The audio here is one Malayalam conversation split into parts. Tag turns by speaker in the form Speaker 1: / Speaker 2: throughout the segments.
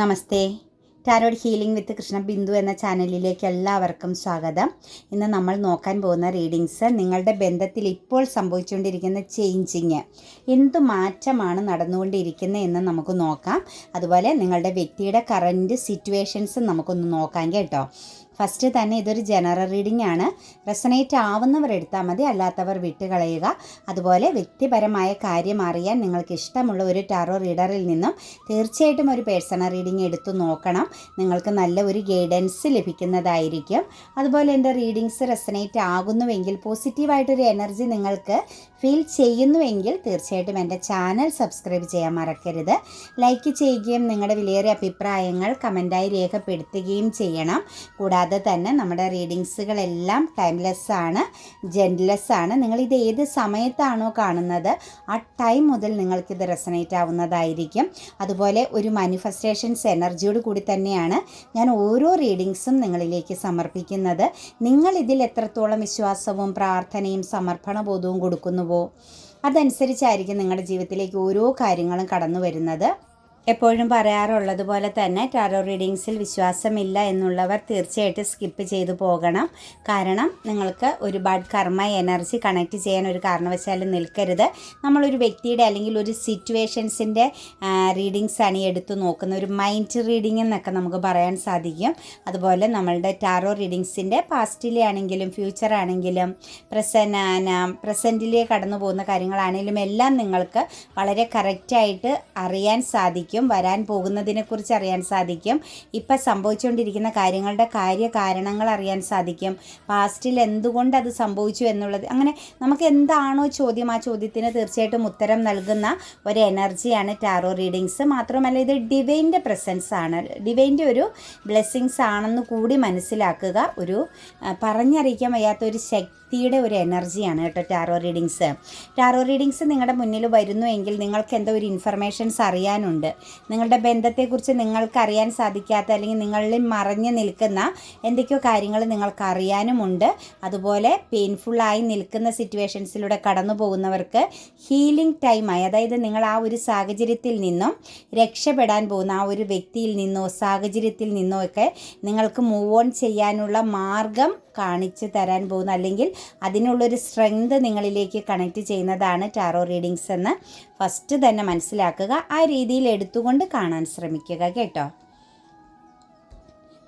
Speaker 1: Namaste. Tarot healing with Krishna Bindu എന്ന ചാനലിലേക്ക് എല്ലാവർക്കും സ്വാഗതം. ഇന്ന് നമ്മൾ നോക്കാൻ പോകുന്ന റീഡിങ്സ് നിങ്ങളുടെ ബന്ധത്തിൽ ഇപ്പോൾ സംഭവിച്ചുകൊണ്ടിരിക്കുന്ന ചേഞ്ചിങ്. എന്ത് മാറ്റമാണ് നടന്നുകൊണ്ടിരിക്കുന്നത് എന്ന് നമുക്ക് നോക്കാം. അതുപോലെ നിങ്ങളുടെ വ്യക്തിയുടെ കറന്റ് സിറ്റുവേഷൻസ് നമുക്കൊന്ന് നോക്കാം കേട്ടോ. ഫസ്റ്റ് തന്നെ ഇതൊരു ജനറൽ റീഡിംഗ് ആണ്. റെസനേറ്റ് ആവുന്നവർ എടുത്താൽ മതി അല്ലാത്തവർ വിട്ടുകളയുക അതുപോലെ വ്യക്തിപരമായ കാര്യം അറിയാൻ നിങ്ങൾക്ക് ഇഷ്ടമുള്ള ഒരു ടാറോ റീഡറിൽ നിന്നും തീർച്ചയായിട്ടും ഒരു പേഴ്സണൽ റീഡിംഗ് എടുത്തു നോക്കണം. നിങ്ങൾക്ക് നല്ല ഒരു ഗൈഡൻസ് ലഭിക്കുന്നതായിരിക്കും. അതുപോലെ എന്റെ റീഡിങ്സ് റെസനേറ്റ് ആകുന്നുവെങ്കിൽ പോസിറ്റീവായിട്ടൊരു എനർജി നിങ്ങൾക്ക് ഫീൽ ചെയ്യുന്നുവെങ്കിൽ തീർച്ചയായിട്ടും എന്റെ ചാനൽ സബ്സ്ക്രൈബ് ചെയ്യാൻ മറക്കരുത്. ലൈക്ക് ചെയ്യുകയും നിങ്ങളുടെ വിലയേറിയ അഭിപ്രായങ്ങൾ കമന്റായി രേഖപ്പെടുത്തുകയും ചെയ്യണം. കൂടാതെ തന്നെ നമ്മുടെ റീഡിങ്സുകളെല്ലാം ടൈംലെസ് ആണ് ജെൻലെസ് ആണ് നിങ്ങളിത് ഏത് സമയത്താണോ കാണുന്നത് ആ ടൈം മുതൽ നിങ്ങൾക്കിത് റെസനേറ്റ് ആവുന്നതായിരിക്കും. അതുപോലെ ഒരു മാനിഫെസ്റ്റേഷൻസ് എനർജിയോട് കൂടി തന്നെയാണ് ഞാൻ ഓരോ റീഡിങ്സും നിങ്ങളിലേക്ക് സമർപ്പിക്കുന്നത്. നിങ്ങൾ ഇതിൽ എത്രത്തോളം വിശ്വാസവും പ്രാർത്ഥനയും സമർപ്പണബോധവും കൊടുക്കുന്നുവോ അതനുസരിച്ചായിരിക്കും നിങ്ങളുടെ ജീവിതത്തിലേക്ക് ഓരോ കാര്യങ്ങളും കടന്നു വരുന്നത് എപ്പോഴും പറയാറുള്ളത് പോലെ തന്നെ ടാരോ റീഡിങ്സിൽ വിശ്വാസമില്ല എന്നുള്ളവർ തീർച്ചയായിട്ടും സ്കിപ്പ് ചെയ്തു പോകണം. കാരണം നിങ്ങൾക്ക് ഒരുപാട് കർമ്മ എനർജി കണക്ട് ചെയ്യാൻ ഒരു കാരണവശാലും നിൽക്കരുത്. നമ്മളൊരു വ്യക്തിയുടെ അല്ലെങ്കിൽ ഒരു സിറ്റുവേഷൻസിന്റെ റീഡിങ്സ് ആണ് ഈ എടുത്തു നോക്കുന്ന ഒരു മൈൻഡ് റീഡിംഗ് എന്നൊക്കെ നമുക്ക് പറയാൻ സാധിക്കും. അതുപോലെ നമ്മളുടെ ടാറോ റീഡിങ്സിന്റെ പാസ്റ്റിലെ ആണെങ്കിലും ഫ്യൂച്ചർ ആണെങ്കിലും പ്രസന്ന പ്രസന്റിലെ കടന്നു പോകുന്ന കാര്യങ്ങളാണെങ്കിലും എല്ലാം നിങ്ങൾക്ക് വളരെ കറക്റ്റായിട്ട് അറിയാൻ സാധിക്കും. വരാൻ പോകുന്നതിനെക്കുറിച്ച് അറിയാൻ സാധിക്കും ഇപ്പം സംഭവിച്ചുകൊണ്ടിരിക്കുന്ന കാര്യങ്ങളുടെ കാര്യകാരണങ്ങൾ അറിയാൻ സാധിക്കും പാസ്റ്റിൽ എന്തുകൊണ്ട് അത് സംഭവിച്ചു എന്നുള്ളത് അങ്ങനെ നമുക്ക് എന്താണോ ചോദ്യം ആ ചോദ്യത്തിന് തീർച്ചയായിട്ടും ഉത്തരം നൽകുന്ന ഒരു എനർജിയാണ് ടാറോ റീഡിങ്സ്. മാത്രമല്ല ഇത് ഡിവൈന്റെ പ്രസൻസ് ആണ് ഡിവൈന്റെ ഒരു ബ്ലെസ്സിങ്സ് ആണെന്ന് കൂടി മനസ്സിലാക്കുക ഒരു പറഞ്ഞറിയിക്കാൻ വയ്യാത്ത ഒരു ശക്തിയുടെ ഒരു എനർജിയാണ് കേട്ടോ ടാറോ റീഡിങ്സ്. ടാറോ റീഡിങ്സ് നിങ്ങളുടെ മുന്നിൽ വരുന്നു എങ്കിൽ നിങ്ങൾക്ക് എന്തോ ഒരു ഇൻഫർമേഷൻസ് അറിയാനുണ്ട്. നിങ്ങളുടെ ബന്ധത്തെക്കുറിച്ച് നിങ്ങൾക്ക് അറിയാൻ സാധിക്കാത്ത അല്ലെങ്കിൽ നിങ്ങളിൽ മറഞ്ഞു നിൽക്കുന്ന എന്തൊക്കെയോ കാര്യങ്ങൾ നിങ്ങൾക്ക് അറിയാനുമുണ്ട്. അതുപോലെ പെയിൻഫുള്ളായി നിൽക്കുന്ന സിറ്റുവേഷൻസിലൂടെ കടന്നു പോകുന്നവർക്ക് ഹീലിംഗ് ടൈമായി അതായത് നിങ്ങൾ ആ ഒരു സാഹചര്യത്തിൽ നിന്നും രക്ഷപ്പെടാൻ പോകുന്ന ആ ഒരു വ്യക്തിയിൽ നിന്നോ സാഹചര്യത്തിൽ നിന്നോ ഒക്കെ നിങ്ങൾക്ക് മൂവ് ഓൺ ചെയ്യാനുള്ള മാർഗം കാണിച്ചു തരാൻ പോകുന്ന അല്ലെങ്കിൽ അതിനുള്ളൊരു സ്ട്രെങ്ത് നിങ്ങളിലേക്ക് കണക്റ്റ് ചെയ്യുന്നതാണ് ടാറോ റീഡിങ്സ് എന്ന്. ഫസ്റ്റ് തന്നെ മനസ്സിലാക്കുക ആ രീതിയിൽ എടുത്തുകൊണ്ട് കാണാൻ ശ്രമിക്കുക കേട്ടോ.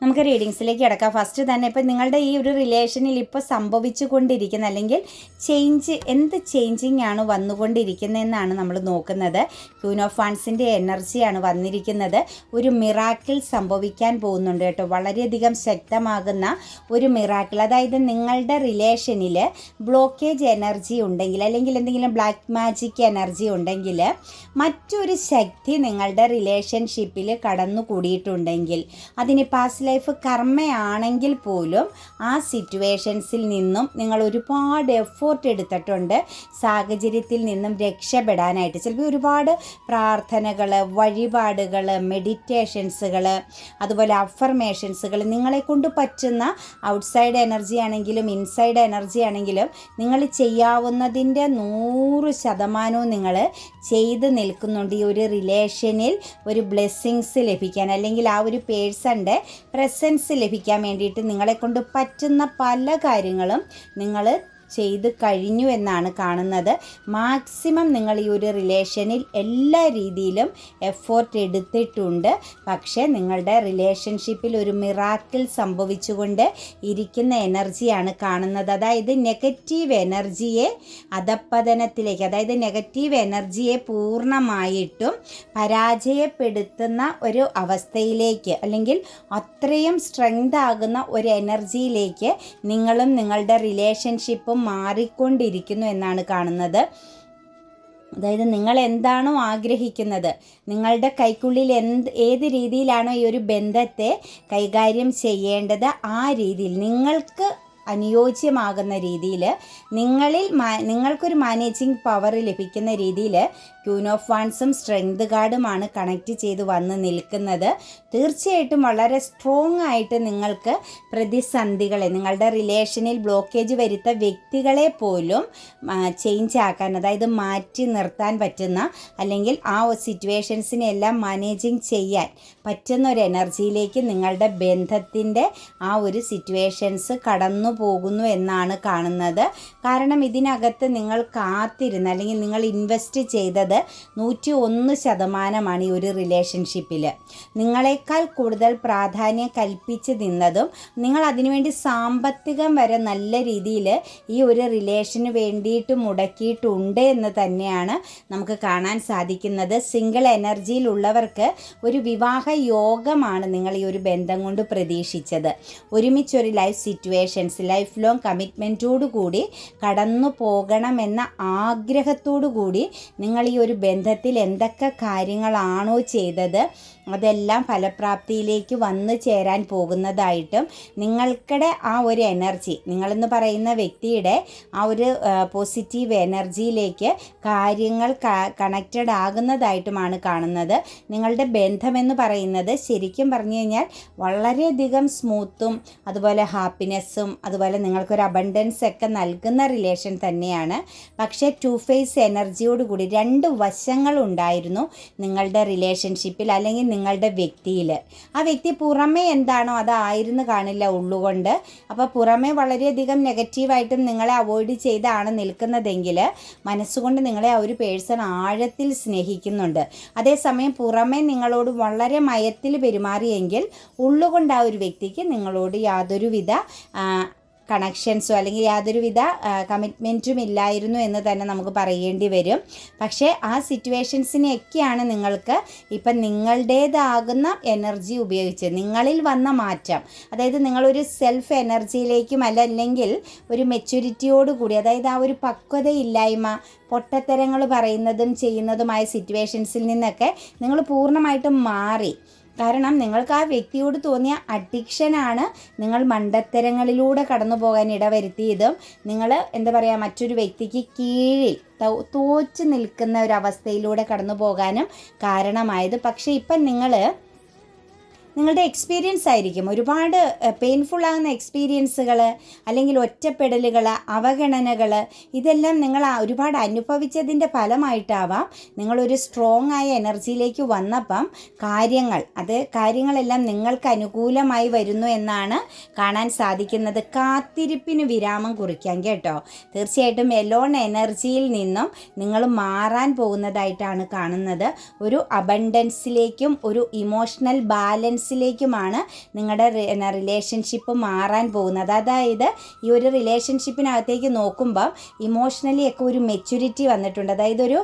Speaker 1: നമുക്ക് റീഡിങ്സിലേക്ക് കിടക്കാം. ഫസ്റ്റ് തന്നെ ഇപ്പം നിങ്ങളുടെ ഈ ഒരു റിലേഷനിൽ ഇപ്പോൾ സംഭവിച്ചു കൊണ്ടിരിക്കുന്ന അല്ലെങ്കിൽ ചേഞ്ച് എന്ത് ചേഞ്ചിങ് ആണ് വന്നുകൊണ്ടിരിക്കുന്നതെന്നാണ് നമ്മൾ നോക്കുന്നത്. ക്യൂൻ ഓഫ് ഫാൻസിന്റെ എനർജിയാണ് വന്നിരിക്കുന്നത്. ഒരു മിറാക്കിൾ സംഭവിക്കാൻ പോകുന്നുണ്ട് കേട്ടോ. വളരെയധികം ശക്തമാകുന്ന ഒരു മിറാക്കിൾ അതായത് നിങ്ങളുടെ റിലേഷനിൽ ബ്ലോക്കേജ് എനർജി ഉണ്ടെങ്കിൽ അല്ലെങ്കിൽ എന്തെങ്കിലും ബ്ലാക്ക് മാജിക് എനർജി ഉണ്ടെങ്കിൽ മറ്റൊരു ശക്തി നിങ്ങളുടെ റിലേഷൻഷിപ്പിൽ കടന്നു കൂടിയിട്ടുണ്ടെങ്കിൽ അതിന് പാസ്റ്റ് ലൈഫ് കർമ്മയാണെങ്കിൽ പോലും ആ സിറ്റുവേഷൻസിൽ നിന്നും നിങ്ങൾ ഒരുപാട് എഫോർട്ട് എടുത്തിട്ടുണ്ട്. സാഹചര്യത്തിൽ നിന്നും രക്ഷപ്പെടാനായിട്ട്. ചിലപ്പോൾ ഒരുപാട് പ്രാർത്ഥനകൾ വഴിപാടുകൾ മെഡിറ്റേഷൻസുകൾ അതുപോലെ അഫർമേഷൻസുകൾ നിങ്ങളെ കൊണ്ട് പറ്റുന്ന ഔട്ട്സൈഡ് എനർജി ആണെങ്കിലും ഇൻസൈഡ് എനർജി ആണെങ്കിലും നിങ്ങൾ ചെയ്യാവുന്നതിന്റെ നൂറ് ശതമാനവും നിങ്ങൾ ചെയ്ത് നിൽക്കുന്നുണ്ട്. ഈ ഒരു റിലേഷനിൽ ഒരു ബ്ലെസ്സിങ്സ് ലഭിക്കാൻ. അല്ലെങ്കിൽ ആ ഒരു പേഴ്സന്റെ പ്രസൻസ് ലഭിക്കാൻ വേണ്ടിയിട്ട് നിങ്ങളെ കൊണ്ട് പറ്റുന്ന പല കാര്യങ്ങളും നിങ്ങൾ ചെയ്ത് കഴിഞ്ഞു എന്നാണ് കാണുന്നത്. മാക്സിമം നിങ്ങൾ ഈ ഒരു റിലേഷനിൽ എല്ലാ രീതിയിലും എഫോർട്ട് എടുത്തിട്ടുണ്ട്. പക്ഷേ നിങ്ങളുടെ റിലേഷൻഷിപ്പിൽ ഒരു മിറാക്കിൾ സംഭവിച്ചുകൊണ്ട് ഇരിക്കുന്ന എനർജിയാണ് കാണുന്നത്. അതായത് നെഗറ്റീവ് എനർജിയെ അധപ്പതനത്തിലേക്ക് അതായത് നെഗറ്റീവ് എനർജിയെ പൂർണമായിട്ടും പരാജയപ്പെടുത്തുന്ന ഒരു അവസ്ഥയിലേക്ക് അല്ലെങ്കിൽ അത്രയും സ്ട്രെങ്ത് ആകുന്ന ഒരു എനർജിയിലേക്ക് നിങ്ങളും നിങ്ങളുടെ റിലേഷൻഷിപ്പും മാറിക്കൊണ്ടിരിക്കുന്നു എന്നാണ് കാണുന്നത്. അതായത് നിങ്ങൾ എന്താണോ ആഗ്രഹിക്കുന്നത് നിങ്ങളുടെ കൈക്കുള്ളിൽ എന്ത് ഏത് രീതിയിലാണോ ഈ ഒരു ബന്ധത്തെ കൈകാര്യം ചെയ്യേണ്ടത് ആ രീതിയിൽ നിങ്ങൾക്ക് അനുയോജ്യമാകുന്ന രീതിയിൽ നിങ്ങളിൽ മാ നിങ്ങൾക്കൊരു മാനേജിങ് പവർ ലഭിക്കുന്ന രീതിയിൽ വാൺസും സ്ട്രെങ്ത് കാർഡുമാണ് കണക്റ്റ് ചെയ്ത് വന്ന് നിൽക്കുന്നത്. തീർച്ചയായിട്ടും വളരെ സ്ട്രോങ് ആയിട്ട് നിങ്ങൾക്ക് പ്രതിസന്ധികളെ നിങ്ങളുടെ റിലേഷനിൽ ബ്ലോക്കേജ് വരുത്ത വ്യക്തികളെ പോലും ചേഞ്ച് ആക്കാൻ അതായത് മാറ്റി നിർത്താൻ പറ്റുന്ന അല്ലെങ്കിൽ ആ സിറ്റുവേഷൻസിനെ എല്ലാം മാനേജിങ് ചെയ്യാൻ പറ്റുന്ന ഒരു എനർജിയിലേക്ക് നിങ്ങളുടെ ബന്ധത്തിന്റെ ആ ഒരു സിറ്റുവേഷൻസ് കടന്നു പോകുന്നു എന്നാണ് കാണുന്നത്. കാരണം ഇതിനകത്ത് നിങ്ങൾ കാത്തിരുന്ന് അല്ലെങ്കിൽ നിങ്ങൾ ഇൻവെസ്റ്റ് ചെയ്തത് നൂറ്റി ഒന്ന് ശതമാനമാണ് ഈ ഒരു റിലേഷൻഷിപ്പിൽ നിങ്ങളെക്കാൾ കൂടുതൽ പ്രാധാന്യം കൽപ്പിച്ച് നിന്നതും നിങ്ങൾ അതിനുവേണ്ടി സാമ്പത്തികം വരെ നല്ല രീതിയിൽ ഈ ഒരു റിലേഷന് വേണ്ടിയിട്ട് മുടക്കിയിട്ടുണ്ട് എന്ന് തന്നെയാണ് നമുക്ക് കാണാൻ സാധിക്കുന്നത്. സിംഗിൾ എനർജിയിലുള്ളവർക്ക് ഒരു വിവാഹ യോഗമാണ് നിങ്ങൾ ഈ ഒരു ബന്ധം കൊണ്ട് പ്രതീക്ഷിച്ചത്. ഒരുമിച്ചൊരു ലൈഫ് സിറ്റുവേഷൻസ് ലൈഫ് ലോങ് കമ്മിറ്റ്മെന്റോടു കൂടി കടന്നു പോകണമെന്ന ആഗ്രഹത്തോടു കൂടി നിങ്ങൾ ഈ ഒരു ബന്ധത്തിൽ എന്തൊക്കെ കാര്യങ്ങളാണോ ചെയ്തത് അതെല്ലാം ഫലപ്രാപ്തിയിലേക്ക് വന്നു ചേരാൻ പോകുന്നതായിട്ടും നിങ്ങൾക്കടെ ആ ഒരു എനർജി നിങ്ങളെന്ന് പറയുന്ന വ്യക്തിയുടെ ആ ഒരു പോസിറ്റീവ് എനർജിയിലേക്ക് കാര്യങ്ങൾ കണക്റ്റഡ് ആകുന്നതായിട്ടുമാണ് കാണുന്നത്. നിങ്ങളുടെ ബന്ധമെന്ന് പറയുന്നത് ശരിക്കും പറഞ്ഞു കഴിഞ്ഞാൽ വളരെയധികം സ്മൂത്തും അതുപോലെ ഹാപ്പിനെസ്സും അതുപോലെ നിങ്ങൾക്കൊരു അബണ്ടൻസ് ഒക്കെ നൽകുന്ന റിലേഷൻ തന്നെയാണ്. പക്ഷേ ടു ഫേസ് എനർജിയോടുകൂടി രണ്ട് വശങ്ങളുണ്ടായിരുന്നു നിങ്ങളുടെ റിലേഷൻഷിപ്പിൽ അല്ലെങ്കിൽ നിങ്ങളുടെ വ്യക്തിയിൽ. ആ വ്യക്തി പുറമേ എന്താണോ അതായിരുന്നു കാണില്ല ഉള്ളുകൊണ്ട്. അപ്പോൾ പുറമേ വളരെയധികം നെഗറ്റീവായിട്ടും നിങ്ങളെ അവോയ്ഡ് ചെയ്താണ് നിൽക്കുന്നതെങ്കിൽ മനസ്സുകൊണ്ട് നിങ്ങളെ ആ ഒരു പേഴ്സൺ ആഴത്തിൽ സ്നേഹിക്കുന്നുണ്ട്. അതേസമയം പുറമേ നിങ്ങളോട് വളരെ മയത്തിൽ പെരുമാറിയെങ്കിൽ ഉള്ളുകൊണ്ട് ആ ഒരു വ്യക്തിക്ക് നിങ്ങളോട് യാതൊരുവിധ കണക്ഷൻസോ അല്ലെങ്കിൽ യാതൊരുവിധ കമ്മിറ്റ്മെന്റും ഇല്ലായിരുന്നു എന്ന് തന്നെ നമുക്ക് പറയേണ്ടി വരും. പക്ഷേ ആ സിറ്റുവേഷൻസിനെയൊക്കെയാണ് നിങ്ങൾക്ക് ഇപ്പം നിങ്ങളുടേതാകുന്ന എനർജി ഉപയോഗിച്ച് നിങ്ങളിൽ വന്ന മാറ്റം. അതായത് നിങ്ങളൊരു സെൽഫ് എനർജിയിലേക്കും അല്ലെങ്കിൽ ഒരു മെച്യൂരിറ്റിയോട് കൂടി അതായത് ആ ഒരു പക്വതയില്ലായ്മ പൊട്ടത്തരങ്ങൾ പറയുന്നതും ചെയ്യുന്നതുമായ സിറ്റുവേഷൻസിൽ നിന്നൊക്കെ നിങ്ങൾ പൂർണമായിട്ടും മാറി. കാരണം നിങ്ങൾക്ക് ആ വ്യക്തിയോട് തോന്നിയ അഡിക്ഷനാണ് നിങ്ങൾ മണ്ടത്തരങ്ങളിലൂടെ കടന്നു പോകാൻ ഇടവരുത്തിയതും നിങ്ങൾ എന്താ പറയുക മറ്റൊരു വ്യക്തിക്ക് കീഴിൽ തോച്ചു നിൽക്കുന്ന ഒരു അവസ്ഥയിലൂടെ കടന്നു പോകാനും കാരണമായത്. പക്ഷേ ഇപ്പം നിങ്ങൾ നിങ്ങളുടെ എക്സ്പീരിയൻസ് ആയിരിക്കും. ഒരുപാട് പെയിൻഫുൾ ആകുന്ന എക്സ്പീരിയൻസുകൾ അല്ലെങ്കിൽ ഒറ്റപ്പെടലുകൾ അവഗണനകൾ ഇതെല്ലാം നിങ്ങൾ ഒരുപാട് അനുഭവിച്ചതിന്റെ ഫലമായിട്ടാവാം നിങ്ങളൊരു സ്ട്രോങ് ആയ എനർജിയിലേക്ക് വന്നപ്പം കാര്യങ്ങൾ. അത് കാര്യങ്ങളെല്ലാം നിങ്ങൾക്ക് അനുകൂലമായി വരുന്നു എന്നാണ് കാണാൻ സാധിക്കുന്നത്. കാത്തിരിപ്പിന് വിരാമം കുറിക്കാം കേട്ടോ. തീർച്ചയായിട്ടും എലോൺ എനർജിയിൽ നിന്നും നിങ്ങൾ മാറാൻ പോകുന്നതായിട്ടാണ് കാണുന്നത്. ഒരു അബണ്ടൻസിലേക്കും ഒരു ഇമോഷണൽ ബാലൻസ് ബാലൻസിലേക്കുമാണ് നിങ്ങളുടെ എന്നാ റിലേഷൻഷിപ്പ് മാറാൻ പോകുന്നത്. അതായത് ഈ ഒരു റിലേഷൻഷിപ്പിനകത്തേക്ക് നോക്കുമ്പം ഇമോഷണലി ഒക്കെ ഒരു മെച്യൂരിറ്റി വന്നിട്ടുണ്ട്. അതായത് ഒരു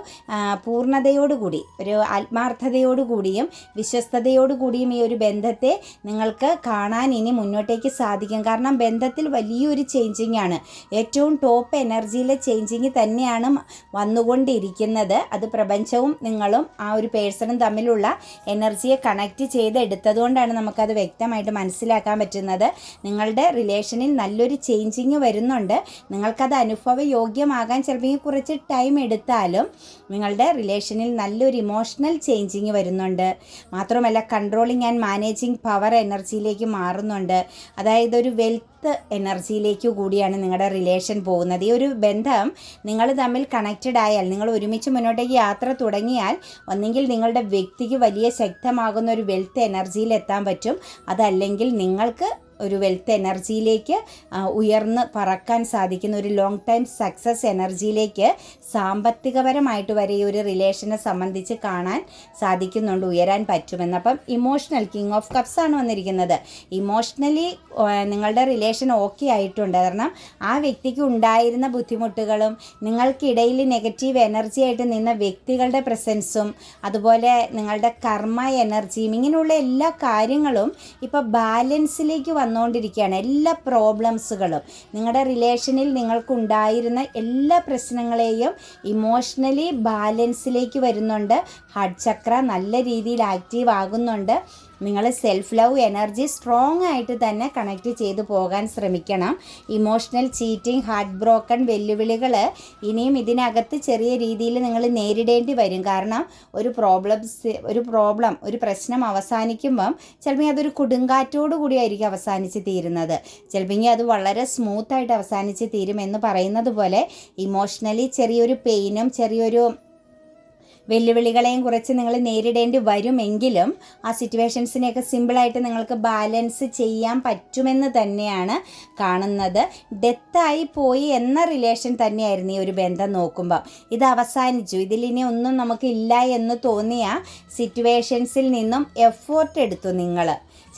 Speaker 1: പൂർണതയോടുകൂടി ഒരു ആത്മാർത്ഥതയോടുകൂടിയും വിശ്വസ്തയോടുകൂടിയും ഈ ഒരു ബന്ധത്തെ നിങ്ങൾക്ക് കാണാൻ ഇനി മുന്നോട്ടേക്ക് സാധിക്കും. കാരണം ബന്ധത്തിൽ വലിയൊരു ചേഞ്ചിങ് ആണ്. ഏറ്റവും ടോപ്പ് എനർജിയിലെ ചേഞ്ചിങ് തന്നെയാണ് വന്നുകൊണ്ടിരിക്കുന്നത്. അത് പ്രപഞ്ചവും നിങ്ങളും ആ ഒരു പേഴ്സണും തമ്മിലുള്ള എനർജിയെ കണക്ട് ചെയ്തെടുത്തതുകൊണ്ട് അതുകൊണ്ടാണ് നമുക്കത് വ്യക്തമായിട്ട് മനസ്സിലാക്കാൻ പറ്റുന്നത്. നിങ്ങളുടെ റിലേഷനിൽ നല്ലൊരു ചേഞ്ചിങ് വരുന്നുണ്ട്. നിങ്ങൾക്കത് അനുഭവ യോഗ്യമാകാൻ ചിലപ്പോൾ കുറച്ച് ടൈം എടുത്താലും നിങ്ങളുടെ റിലേഷനിൽ നല്ലൊരു ഇമോഷണൽ ചേഞ്ചിങ് വരുന്നുണ്ട്. മാത്രമല്ല കൺട്രോളിങ് ആൻഡ് മാനേജിങ് പവർ എനർജിയിലേക്ക് മാറുന്നുണ്ട്. അതായത് ഒരു വെൽത്ത് എനർജിയിലേക്ക് കൂടിയാണ് നിങ്ങളുടെ റിലേഷൻ പോകുന്നത്. ഈ ഒരു ബന്ധം നിങ്ങൾ തമ്മിൽ കണക്റ്റഡ് ആയാൽ നിങ്ങൾ ഒരുമിച്ച് മുന്നോട്ടേക്ക് യാത്ര തുടങ്ങിയാൽ ഒന്നെങ്കിൽ നിങ്ങളുടെ വ്യക്തിക്ക് വലിയ ശക്തമാകുന്ന ഒരു വെൽത്ത് എനർജിയിൽ എത്താൻ പറ്റും. അതല്ലെങ്കിൽ നിങ്ങൾക്ക് ഒരു വെൽത്ത് എനർജിയിലേക്ക് ഉയർന്ന് പറക്കാൻ സാധിക്കുന്ന ഒരു ലോങ് ടൈം സക്സസ് എനർജിയിലേക്ക് സാമ്പത്തികപരമായിട്ട് വരെ ഈ ഒരു റിലേഷനെ സംബന്ധിച്ച് കാണാൻ സാധിക്കുന്നുണ്ട് ഉയരാൻ പറ്റുമെന്ന്. അപ്പം ഇമോഷണൽ കിങ് ഓഫ് കപ്സ് ആണ് വന്നിരിക്കുന്നത്. ഇമോഷണലി നിങ്ങളുടെ റിലേഷൻ ഓക്കെ ആയിട്ടുണ്ട്. കാരണം ആ വ്യക്തിക്ക് ഉണ്ടായിരുന്ന ബുദ്ധിമുട്ടുകളും നിങ്ങൾക്കിടയിൽ നെഗറ്റീവ് എനർജി ആയിട്ട് നിന്ന വ്യക്തികളുടെ പ്രസൻസും അതുപോലെ നിങ്ങളുടെ കർമ്മ എനർജിയും ഇങ്ങനെയുള്ള എല്ലാ കാര്യങ്ങളും ഇപ്പോൾ ബാലൻസിലേക്ക് വന്നു വന്നുകൊണ്ടിരിക്കുകയാണ്. എല്ലാ പ്രോബ്ലംസുകളും നിങ്ങളുടെ റിലേഷനിൽ നിങ്ങൾക്കുണ്ടായിരുന്ന എല്ലാ പ്രശ്നങ്ങളെയും ഇമോഷണലി ബാലൻസിലേക്ക് വരുന്നുണ്ട്. ഹാർട്ട് ചക്ര നല്ല രീതിയിൽ ആക്റ്റീവ് ആകുന്നുണ്ട്. നിങ്ങൾ സെൽഫ് ലവ് എനർജി സ്ട്രോങ് ആയിട്ട് തന്നെ കണക്റ്റ് ചെയ്തു പോകാൻ ശ്രമിക്കണം. ഇമോഷണൽ ചീറ്റിംഗ് ഹാർട്ട് ബ്രോക്കൺ വെല്ലുവിളികൾ ഇനിയും ഇതിനകത്ത് ചെറിയ രീതിയിൽ നിങ്ങൾ നേരിടേണ്ടി വരും. കാരണം ഒരു പ്രോബ്ലംസ് ഒരു പ്രോബ്ലം ഒരു പ്രശ്നം അവസാനിക്കുമ്പം ചിലപ്പോൾ അതൊരു കൊടുങ്കാറ്റോടു കൂടിയായിരിക്കും അവസാനിച്ച് തീരുന്നത്. ചിലപ്പോൾ അത് വളരെ സ്മൂത്തായിട്ട് അവസാനിച്ച് തീരുമെന്ന് പറയുന്നത് പോലെ ഇമോഷണലി ചെറിയൊരു പെയിനും ചെറിയൊരു വെല്ലുവിളികളെയും കുറച്ച് നിങ്ങൾ നേരിടേണ്ടി വരുമെങ്കിലും ആ സിറ്റുവേഷൻസിനെയൊക്കെ സിമ്പിളായിട്ട് നിങ്ങൾക്ക് ബാലൻസ് ചെയ്യാൻ പറ്റുമെന്ന് തന്നെയാണ് കാണുന്നത്. ഡെത്തായി പോയി എന്ന റിലേഷൻ തന്നെയായിരുന്നു ഈ ഒരു ബന്ധം നോക്കുമ്പോൾ ഇത് അവസാനിച്ചു. ഇതിലിനി ഒന്നും നമുക്കില്ല എന്ന് തോന്നിയ സിറ്റുവേഷൻസിൽ നിന്നും എഫോർട്ട് എടുത്തു നിങ്ങൾ.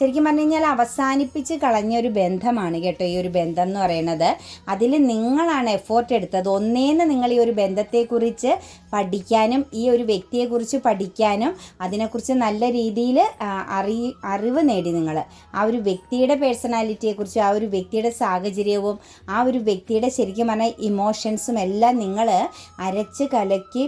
Speaker 1: ശരിക്കും പറഞ്ഞു കഴിഞ്ഞാൽ അവസാനിപ്പിച്ച് കളഞ്ഞ ഒരു ബന്ധമാണ് കേട്ടോ ഈ ഒരു ബന്ധം എന്ന് പറയുന്നത്. അതിൽ നിങ്ങളാണ് എഫോർട്ട് എടുത്തത്. ഒന്നേന്ന് നിങ്ങൾ ഈ ഒരു ബന്ധത്തെക്കുറിച്ച് പഠിക്കാനും ഈ ഒരു വ്യക്തിയെക്കുറിച്ച് പഠിക്കാനും അതിനെക്കുറിച്ച് നല്ല രീതിയിൽ അറി അറിവ് നേടി നിങ്ങൾ. ആ ഒരു വ്യക്തിയുടെ പേഴ്സണാലിറ്റിയെക്കുറിച്ച് ആ ഒരു വ്യക്തിയുടെ സാഹചര്യവും ആ ഒരു വ്യക്തിയുടെ ശരിക്കും പറഞ്ഞാൽ ഇമോഷൻസും എല്ലാം നിങ്ങൾ അരച്ച് കലക്കി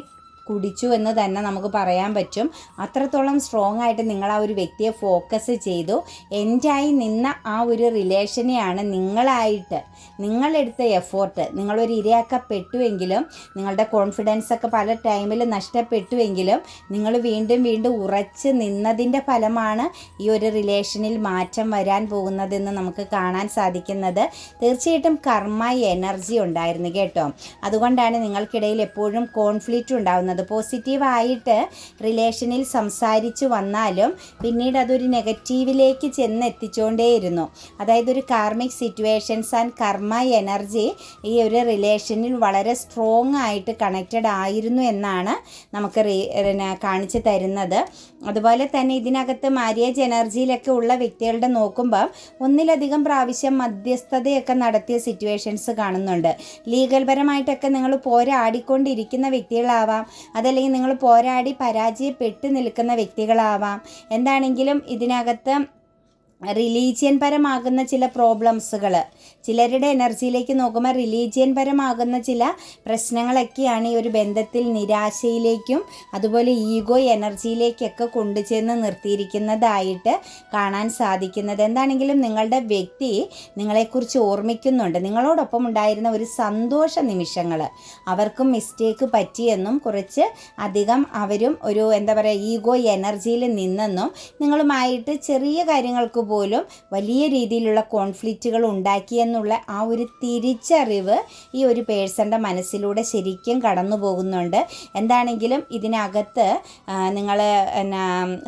Speaker 1: കുടിച്ചു എന്ന് തന്നെ നമുക്ക് പറയാൻ പറ്റും. അത്രത്തോളം സ്ട്രോങ് ആയിട്ട് നിങ്ങൾ ആ ഒരു വ്യക്തിയെ ഫോക്കസ് ചെയ്തു. എൻഡായി നിന്ന ആ ഒരു റിലേഷനെയാണ് നിങ്ങളായിട്ട് നിങ്ങളെടുത്ത എഫോർട്ട് നിങ്ങളൊരു ഇരയാക്കപ്പെട്ടുവെങ്കിലും നിങ്ങളുടെ കോൺഫിഡൻസ് ഒക്കെ പല ടൈമിൽ നഷ്ടപ്പെട്ടുവെങ്കിലും നിങ്ങൾ വീണ്ടും വീണ്ടും ഉറച്ച് നിന്നതിന്റെ ഫലമാണ് ഈ ഒരു റിലേഷനിൽ മാറ്റം വരാൻ പോകുന്നതെന്ന് നമുക്ക് കാണാൻ സാധിക്കുന്നത്. തീർച്ചയായിട്ടും കർമ്മ എനർജി ഉണ്ടായിരുന്നു കേട്ടോ. അതുകൊണ്ടാണ് നിങ്ങൾക്കിടയിൽ എപ്പോഴും കോൺഫ്ലിക്റ്റ് ഉണ്ടാകുന്നത് പറയുന്നത്. പോസിറ്റീവായിട്ട് റിലേഷനിൽ സംസാരിച്ചു വന്നാലും പിന്നീട് അതൊരു നെഗറ്റീവിലേക്ക് ചെന്ന് എത്തിച്ചുകൊണ്ടേയിരുന്നു അതായത് ഒരു karmic situations and karma energy ഈ ഒരു റിലേഷനിൽ വളരെ സ്ട്രോങ് ആയിട്ട് കണക്റ്റഡ് ആയിരുന്നു എന്നാണ് നമുക്ക് കാണിച്ചു തരുന്നത്. അതുപോലെ തന്നെ ഇതിനകത്ത് മാരിയേജ് എനർജിയിലൊക്കെ ഉള്ള വ്യക്തികളുടെ നോക്കുമ്പോൾ ഒന്നിലധികം പ്രാവശ്യം മധ്യസ്ഥതയൊക്കെ നടത്തിയ സിറ്റുവേഷൻസ് കാണുന്നുണ്ട്. ലീഗൽ പരമായിട്ടൊക്കെ നിങ്ങൾ പോരാടിക്കൊണ്ടിരിക്കുന്ന വ്യക്തികളാവാം അതല്ലെങ്കിൽ നിങ്ങൾ പോരാടി പരാജയപ്പെട്ട് നിൽക്കുന്ന വ്യക്തികളാവാം. എന്താണെങ്കിലും ഇതിനകത്ത് റിലീജിയൻ പരമാകുന്ന ചില പ്രോബ്ലംസുകൾ ചിലരുടെ എനർജിയിലേക്ക് നോക്കുമ്പോൾ റിലീജിയൻ പരമാകുന്ന ചില പ്രശ്നങ്ങളൊക്കെയാണ് ഈ ഒരു ബന്ധത്തിൽ നിരാശയിലേക്കും അതുപോലെ ഈഗോ എനർജിയിലേക്കൊക്കെ കൊണ്ടുചെന്ന് നിർത്തിയിരിക്കുന്നതായിട്ട് കാണാൻ സാധിക്കുന്നത്. എന്താണെങ്കിലും നിങ്ങളുടെ വ്യക്തി നിങ്ങളെക്കുറിച്ച് ഓർമ്മിക്കുന്നുണ്ട്. നിങ്ങളോടൊപ്പം ഉണ്ടായിരുന്ന ഒരു സന്തോഷ നിമിഷങ്ങൾ അവർക്കും മിസ്റ്റേക്ക് പറ്റിയെന്നും കുറച്ച് അധികം അവരും ഒരു എന്താ പറയുക ഈഗോ എനർജിയിൽ നിന്നെന്നും നിങ്ങളുമായിട്ട് ചെറിയ കാര്യങ്ങൾക്ക് പോലും വലിയ രീതിയിലുള്ള കോൺഫ്ലിക്റ്റുകൾ ഉണ്ടാക്കിയെന്നുള്ള ആ ഒരു തിരിച്ചറിവ് ഈ ഒരു പേഴ്സന്റെ മനസ്സിലൂടെ ശരിക്കും കടന്നു പോകുന്നുണ്ട്. എന്താണെങ്കിലും ഇതിനകത്ത് നിങ്ങൾ എന്നാ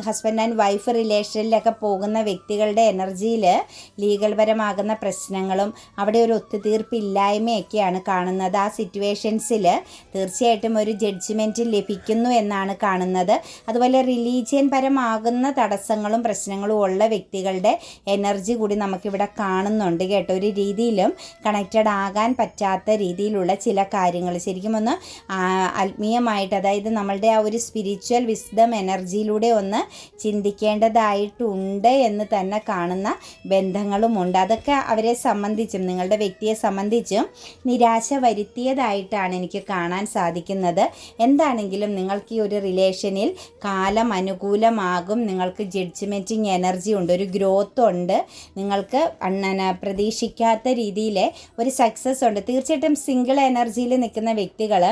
Speaker 1: ഹസ്ബൻഡ് ആൻഡ് വൈഫ് റിലേഷനിലൊക്കെ പോകുന്ന വ്യക്തികളുടെ എനർജിയിൽ ലീഗൽ പരമാകുന്ന പ്രശ്നങ്ങളും അവിടെ ഒരു ഒത്തുതീർപ്പില്ലായ്മയൊക്കെയാണ് കാണുന്നത്. ആ സിറ്റുവേഷൻസിൽ തീർച്ചയായിട്ടും ഒരു ജഡ്ജ്മെന്റ് ലഭിക്കുന്നു എന്നാണ് കാണുന്നത്. അതുപോലെ റിലീജിയൻ പരമാകുന്ന തടസ്സങ്ങളും പ്രശ്നങ്ങളും ഉള്ള വ്യക്തികളുടെ എനർജി കൂടി നമുക്കിവിടെ കാണുന്നുണ്ട് കേട്ടോ. ഒരു രീതിയിലും കണക്റ്റഡ് ആകാൻ പറ്റാത്ത രീതിയിലുള്ള ചില കാര്യങ്ങൾ. ശരിക്കും ഒന്ന് ആത്മീയമായിട്ട് അതായത് നമ്മളുടെ ആ ഒരു സ്പിരിച്വൽ വിസ്ഡം എനർജിയിലൂടെ ഒന്ന് ചിന്തിക്കേണ്ടതായിട്ടുണ്ട് എന്ന് തന്നെ കാണുന്ന ബന്ധങ്ങളുമുണ്ട്. അതൊക്കെ അവരെ സംബന്ധിച്ചും നിങ്ങളുടെ വ്യക്തിയെ സംബന്ധിച്ചും നിരാശ വരുത്തിയതായിട്ടാണ് എനിക്ക് കാണാൻ സാധിക്കുന്നത്. എന്താണെങ്കിലും നിങ്ങൾക്ക് ഈ ഒരു റിലേഷനിൽ കാലം അനുകൂലമാകും. നിങ്ങൾക്ക് ജഡ്ജ്മെന്റിങ് എനർജി ഉണ്ട്. ഒരു ഗ്രോ ഗ്രോത്ത് ഉണ്ട് നിങ്ങൾക്ക് പ്രതീക്ഷിക്കാത്ത രീതിയിൽ ഒരു സക്സസ് ഉണ്ട്. തീർച്ചയായിട്ടും സിംഗിൾ എനർജിയിൽ നിൽക്കുന്ന വ്യക്തികൾ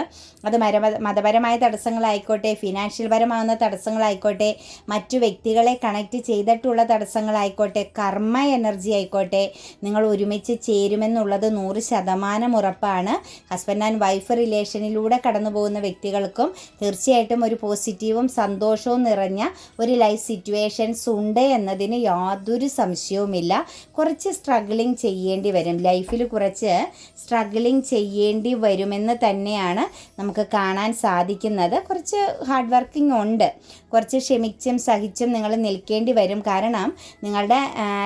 Speaker 1: അത് മര മതപരമായ തടസ്സങ്ങളായിക്കോട്ടെ ഫിനാൻഷ്യൽ പരമാകുന്ന തടസ്സങ്ങളായിക്കോട്ടെ മറ്റു വ്യക്തികളെ കണക്ട് ചെയ്തിട്ടുള്ള തടസ്സങ്ങളായിക്കോട്ടെ കർമ്മ എനർജി ആയിക്കോട്ടെ നിങ്ങൾ ഒരുമിച്ച് ചേരുമെന്നുള്ളത് നൂറ് ശതമാനം ഉറപ്പാണ്. ഹസ്ബൻഡ് ആൻഡ് വൈഫ് റിലേഷനിലൂടെ കടന്നു പോകുന്ന വ്യക്തികൾക്കും തീർച്ചയായിട്ടും ഒരു പോസിറ്റീവും സന്തോഷവും നിറഞ്ഞ ഒരു ലൈഫ് സിറ്റുവേഷൻസ് ഉണ്ട് എന്നതിന് യാതൊരു യാതൊരു സംശയവുമില്ല. കുറച്ച് സ്ട്രഗിളിങ് ചെയ്യേണ്ടി വരും. ലൈഫിൽ കുറച്ച് സ്ട്രഗിളിങ് ചെയ്യേണ്ടി വരുമെന്ന് തന്നെയാണ് നമുക്ക് കാണാൻ സാധിക്കുന്നത്. കുറച്ച് ഹാർഡ് വർക്കിംഗ് ഉണ്ട്. കുറച്ച് ക്ഷമിച്ചും സഹിച്ചും നിങ്ങൾ നിൽക്കേണ്ടി വരും. കാരണം നിങ്ങളുടെ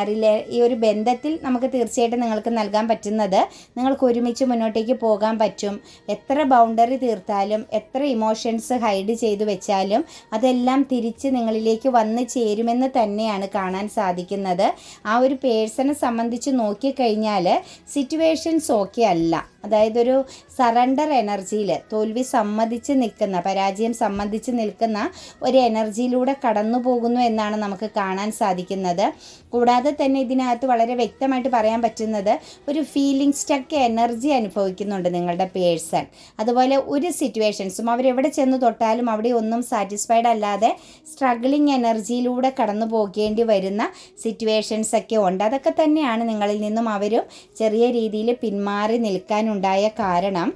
Speaker 1: റിലേ ഈ ഒരു ബന്ധത്തിൽ നമുക്ക് തീർച്ചയായിട്ടും നിങ്ങൾക്ക് നൽകാൻ പറ്റുന്നത് നിങ്ങൾക്ക് ഒരുമിച്ച് മുന്നോട്ടേക്ക് പോകാൻ പറ്റും. എത്ര ബൗണ്ടറി തീർത്താലും എത്ര ഇമോഷൻസ് ഹൈഡ് ചെയ്തു വെച്ചാലും അതെല്ലാം തിരിച്ച് നിങ്ങളിലേക്ക് വന്ന് ചേരുമെന്ന് തന്നെയാണ് കാണാൻ സാധിക്കുന്നത്. പറയുന്നത് ആ ഒരു പേഴ്സണെ സംബന്ധിച്ച് നോക്കിക്കഴിഞ്ഞാൽ സിറ്റുവേഷൻസ് ഓക്കെ അല്ല. അതായത് ഒരു സറണ്ടർ എനർജിയിൽ തോൽവി സമ്മതിച്ച് നിൽക്കുന്ന പരാജയം സമ്മതിച്ച് നിൽക്കുന്ന ഒരു എനർജിയിലൂടെ കടന്നു പോകുന്നു എന്നാണ് നമുക്ക് കാണാൻ സാധിക്കുന്നത്. കൂടാതെ തന്നെ ഇതിനകത്ത് വളരെ വ്യക്തമായിട്ട് പറയാൻ പറ്റുന്നത് ഒരു ഫീലിംഗ് സ്റ്റക്ക് എനർജി അനുഭവിക്കുന്നുണ്ട് നിങ്ങളുടെ പേഴ്സൺ. അതുപോലെ ഒരു സിറ്റുവേഷൻസും അവരെവിടെ ചെന്ന് തൊട്ടാലും അവിടെ ഒന്നും സാറ്റിസ്ഫൈഡ് അല്ലാതെ സ്ട്രഗ്ലിംഗ് എനർജിയിലൂടെ കടന്നു പോകേണ്ടി വരുന്ന സിറ്റുവേഷൻസ് ഒക്കെ ഉണ്ട്. അതൊക്കെ തന്നെയാണ് നിങ്ങളിൽ നിന്നും അവരും ചെറിയ രീതിയിൽ പിന്മാറി നിൽക്കാനുണ്ടായ കാരണം.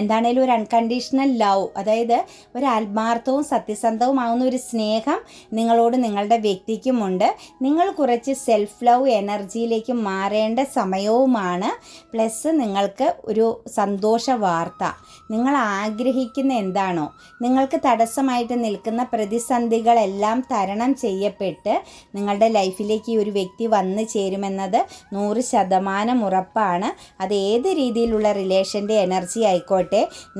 Speaker 1: എന്താണേലും ഒരു അൺകണ്ടീഷണൽ ലവ് അതായത് ഒരു ആത്മാർത്ഥവും സത്യസന്ധവുമാവുന്ന ഒരു സ്നേഹം നിങ്ങളോട് നിങ്ങളുടെ വ്യക്തിക്കുമുണ്ട്. നിങ്ങൾ കുറച്ച് സെൽഫ് ലവ് എനർജിയിലേക്ക് മാറേണ്ട സമയവുമാണ്. പ്ലസ് നിങ്ങൾക്ക് ഒരു സന്തോഷ വാർത്ത. നിങ്ങൾ ആഗ്രഹിക്കുന്ന എന്താണോ നിങ്ങൾക്ക് തടസ്സമായിട്ട് നിൽക്കുന്ന പ്രതിസന്ധികളെല്ലാം തരണം ചെയ്യപ്പെട്ട് നിങ്ങളുടെ ലൈഫിലേക്ക് ഈ ഒരു വ്യക്തി വന്നു ചേരുമെന്നത് നൂറ് ശതമാനം ഉറപ്പാണ്. അത് ഏത് രീതിയിലുള്ള റിലേഷന്റെ എനർജി ആയിക്കോട്ടെ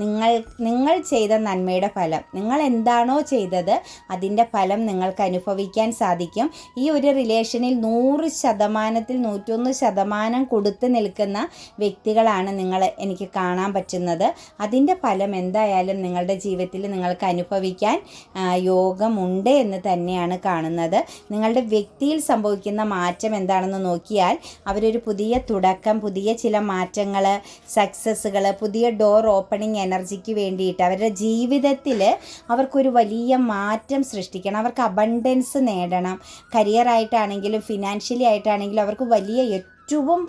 Speaker 1: നിങ്ങൾ നിങ്ങൾ ചെയ്ത നന്മയുടെ ഫലം. നിങ്ങൾ എന്താണോ ചെയ്തത് അതിന്റെ ഫലം നിങ്ങൾക്ക് അനുഭവിക്കാൻ സാധിക്കും. ഈ ഒരു റിലേഷനിൽ നൂറ് ശതമാനത്തിൽ നൂറ്റൊന്ന് ശതമാനം കൊടുത്തു നിൽക്കുന്ന വ്യക്തികളാണ് നിങ്ങൾ എനിക്ക് കാണാൻ പറ്റുന്നത്. അതിന്റെ ഫലം എന്തായാലും നിങ്ങളുടെ ജീവിതത്തിൽ നിങ്ങൾക്ക് അനുഭവിക്കാൻ യോഗമുണ്ട് എന്ന് തന്നെയാണ് കാണുന്നത്. നിങ്ങളുടെ വ്യക്തിയിൽ സംഭവിക്കുന്ന മാറ്റം എന്താണെന്ന് നോക്കിയാൽ അവരൊരു പുതിയ തുടക്കം പുതിയ ചില മാറ്റങ്ങൾ സക്സസ്സുകൾ പുതിയ ഡോർ ഓപ്പണിംഗ് എനർജിക്ക് വേണ്ടിയിട്ട് അവരുടെ ജീവിതത്തിൽ അവർക്കൊരു വലിയ മാറ്റം സൃഷ്ടിക്കണം. അവർക്ക് അബണ്ടൻസ് നേടണം. കരിയർ ആയിട്ടാണെങ്കിലും ഫിനാൻഷ്യലി ആയിട്ടാണെങ്കിലും അവർക്ക് വലിയ ഏറ്റവും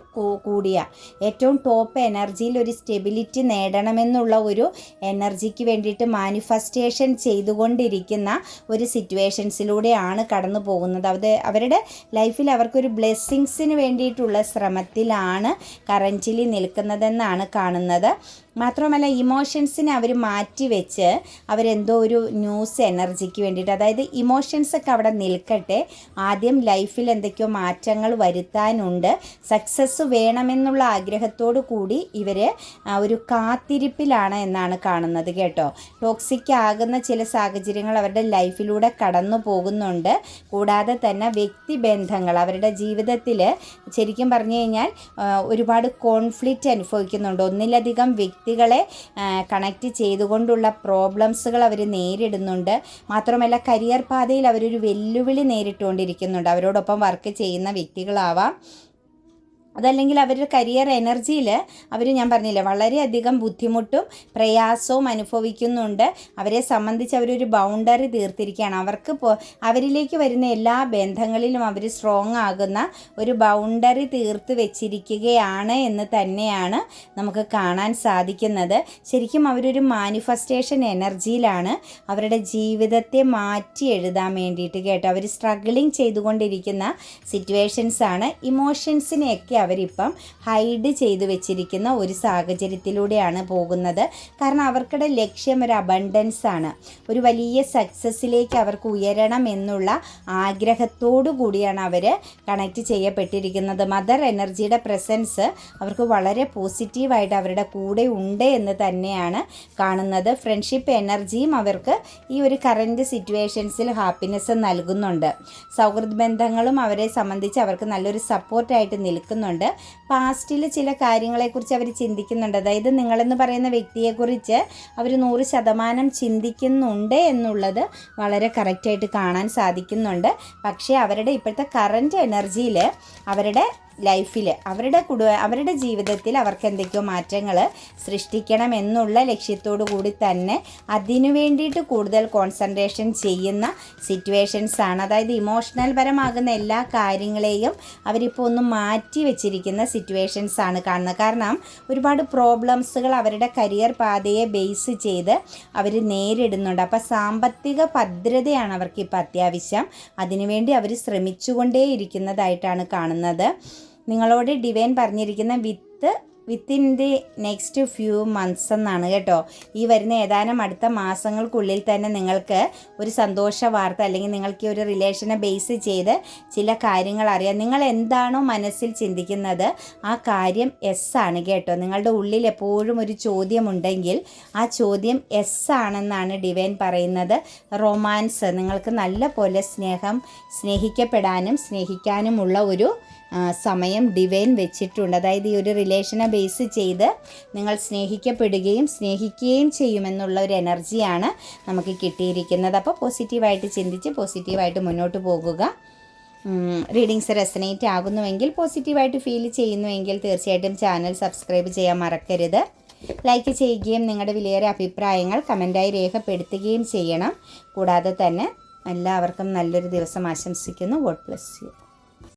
Speaker 1: കൂടിയ ഏറ്റവും ടോപ്പ് എനർജിയിൽ ഒരു സ്റ്റെബിലിറ്റി നേടണമെന്നുള്ള ഒരു എനർജിക്ക് വേണ്ടിയിട്ട് മാനിഫെസ്റ്റേഷൻ ചെയ്തുകൊണ്ടിരിക്കുന്ന ഒരു സിറ്റുവേഷൻസിലൂടെയാണ് കടന്നു പോകുന്നത്. അത് അവരുടെ ലൈഫിൽ അവർക്കൊരു ബ്ലെസ്സിങ്സിന് വേണ്ടിയിട്ടുള്ള ശ്രമത്തിലാണ് കറന്റിലി നിൽക്കുന്നതെന്നാണ് കാണുന്നത്. മാത്രമല്ല ഇമോഷൻസിനെ അവർ മാറ്റി വെച്ച് അവരെന്തോ ഒരു ന്യൂസ് എനർജിക്ക് വേണ്ടിയിട്ട് അതായത് ഇമോഷൻസൊക്കെ അവിടെ നിൽക്കട്ടെ. ആദ്യം ലൈഫിൽ എന്തൊക്കെയോ മാറ്റങ്ങൾ വരുത്താനുണ്ട്. സക്സസ് വേണമെന്നുള്ള ആഗ്രഹത്തോടു കൂടി ഇവർ ഒരു കാത്തിരിപ്പിലാണ് എന്നാണ് കാണുന്നത് കേട്ടോ. ടോക്സിക് ആകുന്ന ചില സാഹചര്യങ്ങൾ അവരുടെ ലൈഫിലൂടെ കടന്നു പോകുന്നുണ്ട്. കൂടാതെ തന്നെ വ്യക്തിബന്ധങ്ങൾ അവരുടെ ജീവിതത്തിൽ ശരിക്കും പറഞ്ഞു കഴിഞ്ഞാൽ ഒരുപാട് കോൺഫ്ലിക്റ്റ് അനുഭവിക്കുന്നുണ്ട്. ഒന്നിലധികം വ്യക്തികളെ കണക്റ്റ് ചെയ്തുകൊണ്ടുള്ള പ്രോബ്ലംസുകൾ അവർ നേരിടുന്നുണ്ട്. മാത്രമല്ല കരിയർ പാതയിൽ അവരൊരു വെല്ലുവിളി നേരിട്ടുകൊണ്ടിരിക്കുന്നുണ്ട്. അവരോടൊപ്പം വർക്ക് ചെയ്യുന്ന വ്യക്തികളാവാം. അതല്ലെങ്കിൽ അവരുടെ കരിയർ എനർജിയിൽ അവർ ഞാൻ പറഞ്ഞില്ലേ വളരെയധികം ബുദ്ധിമുട്ടും പ്രയാസവും അനുഭവിക്കുന്നുണ്ട്. അവരെ സംബന്ധിച്ച് അവരൊരു ബൗണ്ടറി തീർത്തിരിക്കുകയാണ്. അവർക്ക് അവരിലേക്ക് വരുന്ന എല്ലാ ബന്ധങ്ങളിലും അവർ സ്ട്രോങ് ആകുന്ന ഒരു ബൗണ്ടറി തീർത്ത് വെച്ചിരിക്കുകയാണ് എന്ന് തന്നെയാണ് നമുക്ക് കാണാൻ സാധിക്കുന്നത്. ശരിക്കും അവരൊരു മാനിഫെസ്റ്റേഷൻ എനർജിയിലാണ് അവരുടെ ജീവിതത്തെ മാറ്റി എഴുതാൻ വേണ്ടിയിട്ട് കേട്ടോ. അവർ സ്ട്രഗിളിങ് ചെയ്തുകൊണ്ടിരിക്കുന്ന സിറ്റുവേഷൻസാണ് ഇമോഷൻസിനെയൊക്കെ അവരിപ്പം ഹൈഡ് ചെയ്തു വെച്ചിരിക്കുന്ന ഒരു സാഹചര്യത്തിലൂടെയാണ് പോകുന്നത്. കാരണം അവർക്കുടെ ലക്ഷ്യം ഒരു അബണ്ടൻസ് ആണ്. ഒരു വലിയ സക്സസ്സിലേക്ക് അവർക്ക് ഉയരണം എന്നുള്ള ആഗ്രഹത്തോടു കൂടിയാണ് അവർ കണക്ട് ചെയ്യപ്പെട്ടിരിക്കുന്നത്. മദർ എനർജിയുടെ പ്രസൻസ് അവർക്ക് വളരെ പോസിറ്റീവായിട്ട് അവരുടെ കൂടെ ഉണ്ട് എന്ന് തന്നെയാണ് കാണുന്നത്. ഫ്രണ്ട്ഷിപ്പ് എനർജിയും അവർക്ക് ഈ ഒരു കറന്റ് സിറ്റുവേഷൻസിൽ ഹാപ്പിനെസ് നൽകുന്നുണ്ട്. സൗഹൃദ ബന്ധങ്ങളും അവരെ സംബന്ധിച്ച് അവർക്ക് നല്ലൊരു സപ്പോർട്ടായിട്ട് നിൽക്കുന്നുണ്ട്. പാസ്റ്റിൽ ചില കാര്യങ്ങളെക്കുറിച്ച് അവർ ചിന്തിക്കുന്നുണ്ട്. അതായത് നിങ്ങളെന്ന് പറയുന്ന വ്യക്തിയെക്കുറിച്ച് അവർ നൂറ് ശതമാനം ചിന്തിക്കുന്നുണ്ട് എന്നുള്ളത് വളരെ കറക്റ്റായിട്ട് കാണാൻ സാധിക്കുന്നുണ്ട്. പക്ഷേ അവരുടെ ഇപ്പോഴത്തെ കറന്റ് എനർജിയിൽ അവരുടെ ലൈഫിൽ അവരുടെ കുടു അവരുടെ ജീവിതത്തിൽ അവർക്ക് എന്തൊക്കെയോ മാറ്റങ്ങൾ സൃഷ്ടിക്കണം എന്നുള്ള ലക്ഷ്യത്തോടു കൂടി തന്നെ അതിനു വേണ്ടിയിട്ട് കൂടുതൽ കോൺസെൻട്രേഷൻ ചെയ്യുന്ന സിറ്റുവേഷൻസാണ് അതായത് ഇമോഷണൽ പരമാകുന്ന എല്ലാ കാര്യങ്ങളെയും അവരിപ്പോൾ ഒന്ന് മാറ്റി വെച്ചിരിക്കുന്ന സിറ്റുവേഷൻസാണ് കാണുന്നത്. കാരണം ഒരുപാട് പ്രോബ്ലംസുകൾ അവരുടെ കരിയർ പാതയെ ബേസ് ചെയ്ത് അവർ നേരിടുന്നുണ്ട്. അപ്പോൾ സാമ്പത്തിക ഭദ്രതയാണ് അവർക്ക് ഇപ്പോൾ അത്യാവശ്യം. അതിനുവേണ്ടി അവർ ശ്രമിച്ചുകൊണ്ടേയിരിക്കുന്നതായിട്ടാണ് കാണുന്നത്. നിങ്ങളോട് ഡിവൈൻ പറഞ്ഞിരിക്കുന്ന with within the next few months എന്നാണ് കേട്ടോ. ഈ വരുന്ന ഏതാനും അടുത്ത മാസങ്ങൾക്കുള്ളിൽ തന്നെ നിങ്ങൾക്ക് ഒരു സന്തോഷ വാർത്ത അല്ലെങ്കിൽ നിങ്ങൾക്ക് ഒരു റിലേഷനെ ബേസ് ചെയ്ത് ചില കാര്യങ്ങൾ അറിയാം നിങ്ങൾ എന്താണോ മനസ്സിൽ ചിന്തിക്കുന്നത് ആ കാര്യം എസ് ആണ് കേട്ടോ. നിങ്ങളുടെ ഉള്ളിൽ എപ്പോഴും ഒരു ചോദ്യമുണ്ടെങ്കിൽ ആ ചോദ്യം എസ് ആണെന്നാണ് ഡിവൈൻ പറയുന്നത്. റൊമാൻസ് നിങ്ങൾക്ക് നല്ല പോലെ സ്നേഹം സ്നേഹിക്കപ്പെടാനും സ്നേഹിക്കാനുമുള്ള ഒരു സമയം ഡിവൈൻ വെച്ചിട്ടുണ്ട്. അതായത് ഈ ഒരു റിലേഷനെ ബേസ് ചെയ്ത് നിങ്ങൾ സ്നേഹിക്കപ്പെടുകയും സ്നേഹിക്കുകയും ചെയ്യുമെന്നുള്ള ഒരു എനർജിയാണ് നമുക്ക് കിട്ടിയിരിക്കുന്നത്. അപ്പോൾ പോസിറ്റീവായിട്ട് ചിന്തിച്ച് പോസിറ്റീവായിട്ട് മുന്നോട്ട് പോകുക. റീഡിങ്സ് റെസനേറ്റ് ആകുന്നുവെങ്കിൽ പോസിറ്റീവായിട്ട് ഫീൽ ചെയ്യുന്നുവെങ്കിൽ തീർച്ചയായിട്ടും ചാനൽ സബ്സ്ക്രൈബ് ചെയ്യാൻ മറക്കരുത്. ലൈക്ക് ചെയ്യുകയും നിങ്ങളുടെ വിലയേറെ അഭിപ്രായങ്ങൾ കമന്റായി രേഖപ്പെടുത്തുകയും ചെയ്യണം. കൂടാതെ തന്നെ എല്ലാവർക്കും നല്ലൊരു ദിവസം ആശംസിക്കുന്നു. God bless you.